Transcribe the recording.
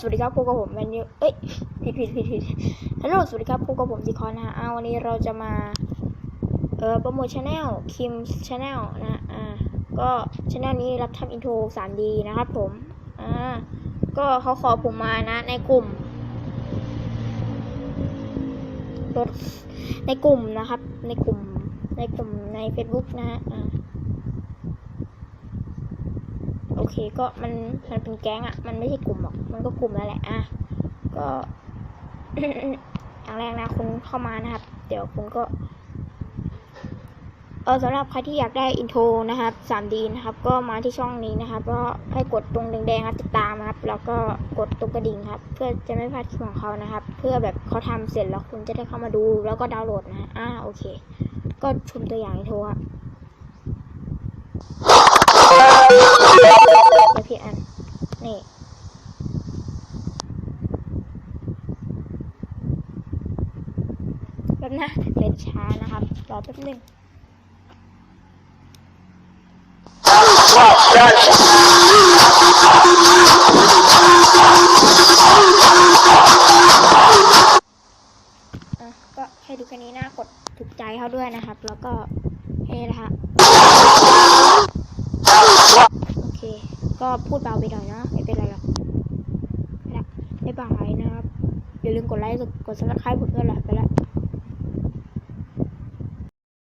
สวัสดีครับพบกับผมแมนยูเอ้ยผิดผิดผิดผิดเฮลโลสวัสดีครับพบกับผมดีคอนนะฮะอ่าวันนี้เราจะมาเอ่อโปรโมทชาแนลคิมชาแนลนะอ่าก็ชาแนลนี้รับทำอินโทร 3D นะครับผมอ่าก็เขาขอผมมานะ ในกลุ่มรถในกลุ่มนะครับ ในกลุ่มในกลุ่มใน Facebook นะฮะอ่า เคก็มันมันเป็นแก๊งอะ่ะ มันไม่ใช่กลุ่มหรอก มันก็กลุ่มแล้วแหละอะก็อย่างแรกนะคุณเข้ามานะครับ เดี๋ยวคุณก็ เออสำหรับใครที่อยากได้อินโทรนะครับ 3D นะครับ ก็มาที่ช่องนี้นะครับ ก็ให้กดตรงแดงๆครับติดตามครับ แล้วก็กดตรงกระดิ่งครับ เพื่อจะไม่พลาดคลิปของเขานะครับ เพื่อแบบเขาทำเสร็จแล้วคุณจะได้เข้ามาดู แล้วก็ดาวน์โหลดนะฮะอ่าโอเค ก็ชมตัวอย่างอินโทรครับ แล้วพี่อัน นี่แป๊บนะเน็ตช้านะครับ รอแป๊บหนึงอะก็ให้ดูแค่นี้นะกดถูกใจเขาด้วยนะครับ แล้วก็นี่นะฮะ โอเค ก็พูดเบาไปหน่อยนะ ไม่เป็นไรหรอกนะไม่บายนะครับ อย่าลืมกดไลค์ กดซับสไครป์ผมด้วยล่ะไปละ